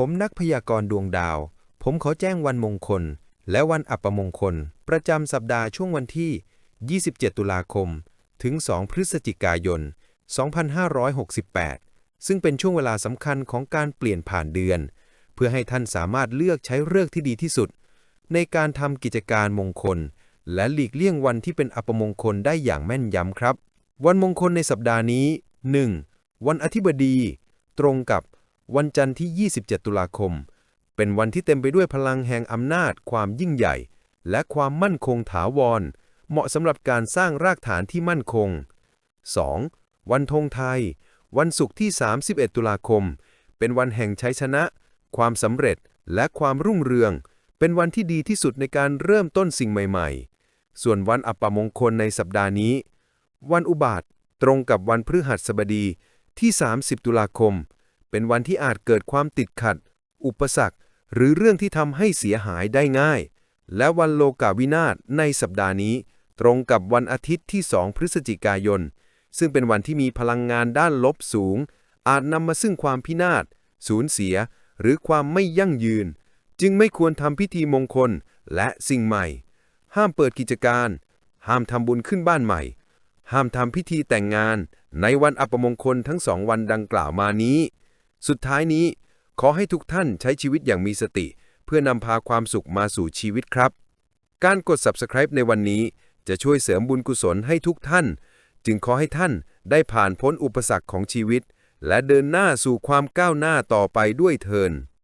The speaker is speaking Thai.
ผมนักพยากรณ์ดวงดาว ผมขอแจ้งวันมงคล และวันอัปมงคล ประจำสัปดาห์ช่วงวันที่ 27 ตุลาคม ถึง 2 พฤศจิกายน 2568 ซึ่งเป็นช่วงเวลาสำคัญของการเปลี่ยนผ่านเดือน เพื่อให้ท่านสามารถเลือกใช้เลือกที่ดีที่สุด ในการทำกิจการมงคล และหลีกเลี่ยงวันที่เป็นอัปมงคลได้อย่างแม่นยำครับ วันมงคลในสัปดาห์นี้ 1. วันอธิบดี ตรงกับ วันจันทร์ที่ 27 ตุลาคม เป็นวันที่เต็มไปด้วยพลังแห่งอำนาจ ความยิ่งใหญ่ และความมั่นคงถาวร เหมาะสำหรับการสร้างรากฐานที่มั่นคง 2. วันธงไทย วันศุกร์ที่ 31 ตุลาคม เป็นวันแห่งชัยชนะ ความสำเร็จและความรุ่งเรือง เป็นวันที่ดีที่สุดในการเริ่มต้นสิ่งใหม่ๆ ส่วนวันอัปมงคลในสัปดาห์นี้ วันอุบาทตรงกับวันพฤหัสบดีที่ 30 ตุลาคม เป็นวันที่อาจเกิดความติดขัด อุปสรรค หรือเรื่องที่ทำให้เสียหายได้ง่าย และวันโลกาวินาศในสัปดาห์นี้ ตรงกับวันอาทิตย์ที่ 2 พฤศจิกายน ซึ่งเป็นวันที่มีพลังงานด้านลบสูง อาจนำมาซึ่งความพินาศ สูญเสีย หรือความไม่ยั่งยืน จึงไม่ควรทำพิธีมงคลและสิ่งใหม่ ห้ามเปิดกิจการ ห้ามทำบุญขึ้นบ้านใหม่ ห้ามทำพิธีแต่งงานในวันอัปมงคลทั้งสองวันดังกล่าวมานี้ สุดท้ายนี้ ขอให้ทุกท่านใช้ชีวิตอย่างมีสติ เพื่อนำพาความสุขมาสู่ชีวิตครับ การกด subscribe ในวันนี้จะช่วยเสริมบุญกุศลให้ทุกท่าน จึงขอให้ท่านได้ผ่านพ้นอุปสรรคของชีวิต และเดินหน้าสู่ความก้าวหน้าต่อไปด้วยเทิน